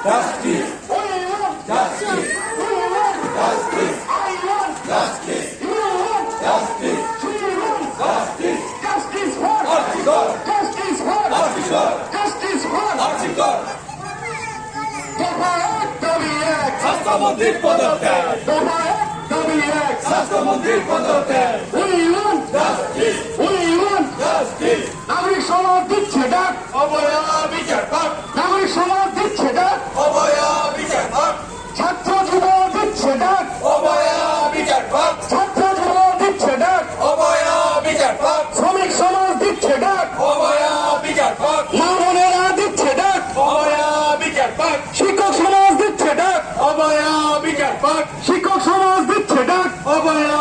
Justice! Justice! Justice! Justice! Justice! Justice! Justice for Article! Justice for Article! Justice for Article! স্বাস্থ্যমন্ত্রীর পদত্যাগ স্বাস্থ্যমন্ত্রীর পদত্যাগ নাগরিক সমাজ দিচ্ছে ডাক অবহেলা বিচার নাগরিক সমাজ দিচ্ছে ডাক বিচার পাক শ্রমিক সমাজ দিচ্ছে ডাক অবয়া বিচার পাক মা বোনেরা দিচ্ছে ডাক অবয়া বিচার পাক শিক্ষক সমাজ দিচ্ছে ডাক অবয়া বিচার পাক শিক্ষক সমাজ দিচ্ছে ডাক অবয়া